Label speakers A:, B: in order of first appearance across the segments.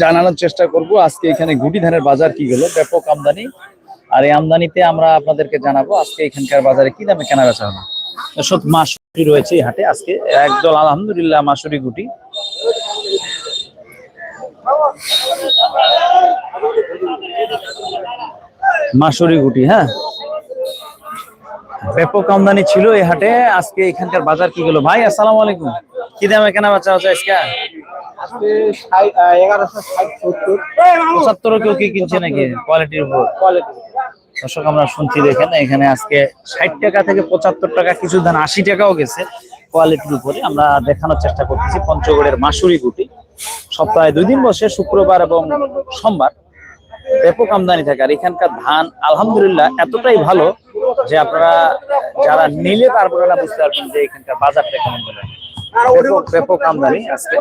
A: জানানোর চেষ্টা করব। আজকে এখানে গুটি ধানের বাজার কি গেল? ব্যাপক আমদানি। আর এই আমদানিতে আমরা আপনাদেরকে জানাব আজকে এখানকার বাজারে কি দামে কেনা বেচা হলো। সব মাসুরি রয়েছে এই হাটে। আজকে একদল আলহামদুলিল্লাহ মাসুরি গুটি। মাসুরি গুটি হ্যাঁ। ব্যাপক আমদানি ছিল এই হাটে। আজকে এখানকার বাজার কি গেল? ভাই, আসসালামু আলাইকুম। কি দামে কেনা বেচা হচ্ছে আজকে? পঁচাত্তর কেউ কি কিনছে নাকি কোয়ালিটির উপর?
B: কোয়ালিটি
A: দর্শক আমরা শুনছি দেখেন এখানে আজকে ষাট টাকা থেকে পঁচাত্তর টাকা কিছু ধান আশি টাকাও গেছে কোয়ালিটির উপরে। আমরা দেখানোর চেষ্টা করতেছি পঞ্চগড়ের মাসুরি গুটি। সপ্তাহে দুই দিন বসে শুক্রবার এবং সোমবার। ব্যাপক আমদানি থাকে। আর এখানকার ধান আলহামদুলিল্লাহ এতটাই ভালো যে আপনারা যারা নিলে পারবেন না বুঝতে পারবেন যে এখানকার বাজারটা কেমন বলে। ব্যাপক ব্যাপক আমদানি আজকে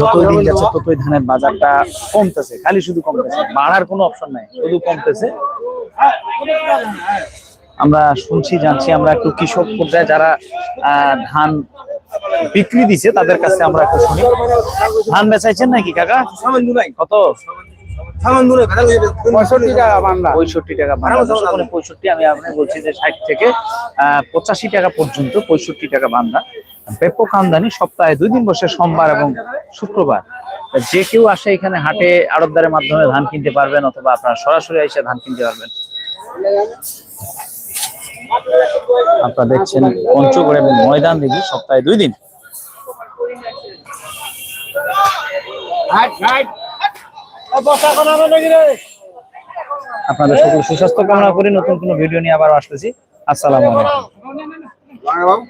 A: যতই দিন যাচ্ছে ততই ধানের বাজারটা কমতেছে খালি শুধু কমতেছে বাড়ার কোনো অপশন নাই শুধু কমতেছে। আমরা শুনছি জানছি আমরা একটু কৃষক পর্যায়ে যারা ধান বিক্রি দিছে তাদের কাছে আমরা একটু শুনি। ধান বেচাইছেন নাকি কাকা? কত?
B: পঁয়ষট্টি টাকা
A: পঁয়ষট্টি আমি আপনাকে বলছি যে ষাট থেকে আহ, পঁচাশি টাকা পর্যন্ত পঁয়ষট্টি টাকা বান্দা ব্যাপক আমদানি সপ্তাহে দুই দিন বসে সোমবার এবং শুক্রবার। যে কেউ আসে এখানে হাটে আড়তদারের মাধ্যমে ধান কিনতে পারবেন অথবা আপনারা সরাসরি এসে ধান কিনতে পারবেন। আপনারা দেখছেন পঞ্চগড় এবং ময়দান দিঘি সপ্তাহে দুই দিন। আপনাদের সকল সুস্বাস্থ্য কামনা করি নতুন কোনো ভিডিও নিয়ে আবার আসতেছি। আসসালামু আলাইকুম।
B: வாங்க பாபு